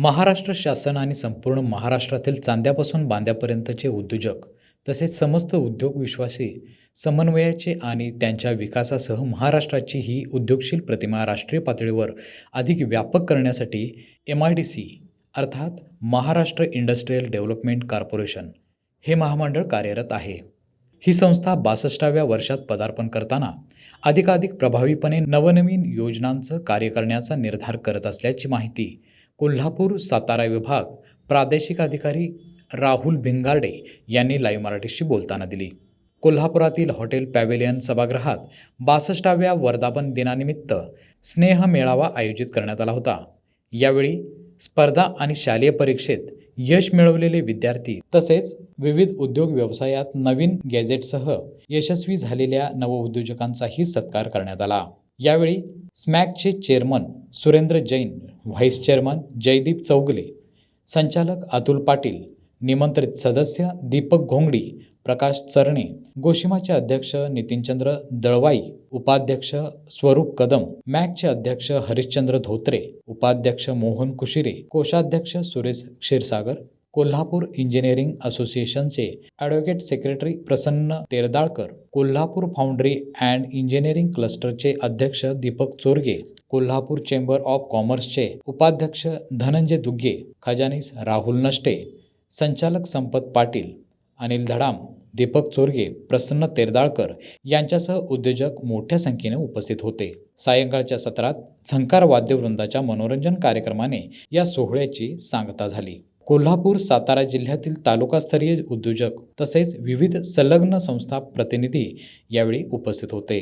महाराष्ट्र शासन आणि संपूर्ण महाराष्ट्रातील चांद्यापासून बांद्यापर्यंतचे उद्योजक तसेच समस्त उद्योग विश्वासी समन्वयाचे आणि त्यांच्या विकासासह महाराष्ट्राची ही उद्योगशील प्रतिमा राष्ट्रीय पातळीवर अधिक व्यापक करण्यासाठी एम आय डी सी अर्थात महाराष्ट्र इंडस्ट्रीयल डेव्हलपमेंट कॉर्पोरेशन हे महामंडळ कार्यरत आहे. ही संस्था बासष्टाव्या वर्षात पदार्पण करताना अधिकाधिक प्रभावीपणे नवनवीन योजनांचं कार्य करण्याचा निर्धार करत असल्याची माहिती कोल्हापूर सातारा विभाग प्रादेशिक अधिकारी राहुल भिंगारडे यांनी लाईव्ह मराठीशी बोलताना दिली. कोल्हापुरातील हॉटेल पॅव्हेलियन सभागृहात बासष्टाव्या वर्धापन दिनानिमित्त स्नेह मेळावा आयोजित करण्यात आला होता. यावेळी स्पर्धा आणि शालेय परीक्षेत यश मिळवलेले विद्यार्थी तसेच विविध उद्योग व्यवसायात नवीन गॅजेटसह यशस्वी झालेल्या नवउद्योजकांचाही सत्कार करण्यात आला. यावेळी स्मॅकचे chairman Surendra Jain vice chairman Jaydeep Chougale संचालक अतुल पाटील निमंत्रित सदस्य दीपक घोंगडी प्रकाश चरणे गोशिमाचे अध्यक्ष नितीनचंद्र दळवाई उपाध्यक्ष स्वरूप कदम मॅकचे अध्यक्ष हरिश्चंद्र धोत्रे उपाध्यक्ष मोहन कुशिरे कोषाध्यक्ष सुरेश क्षीरसागर कोल्हापूर इंजिनिअरिंग असोसिएशनचे advocate secretary Prasanna Terdalkar Kolhapur foundry and engineering क्लस्टरचे अध्यक्ष दीपक चोरगे कोल्हापूर चेंबर ऑफ कॉमर्सचे उपाध्यक्ष धनंजय दुग्गे खजानीस राहुल नष्टे संचालक संपत पाटील अनिल धडाम दीपक चोरगे प्रसन्न तेरदाळकर यांच्यासह उद्योजक मोठ्या संख्येने उपस्थित होते. सायंकाळच्या सत्रात झंकार वाद्यवृंदाच्या मनोरंजन कार्यक्रमाने या सोहळ्याची सांगता झाली. कोल्हापूर सातारा जिल्ह्यातील तालुकास्तरीय उद्योजक तसेच विविध संलग्न संस्था प्रतिनिधी यावेळी उपस्थित होते.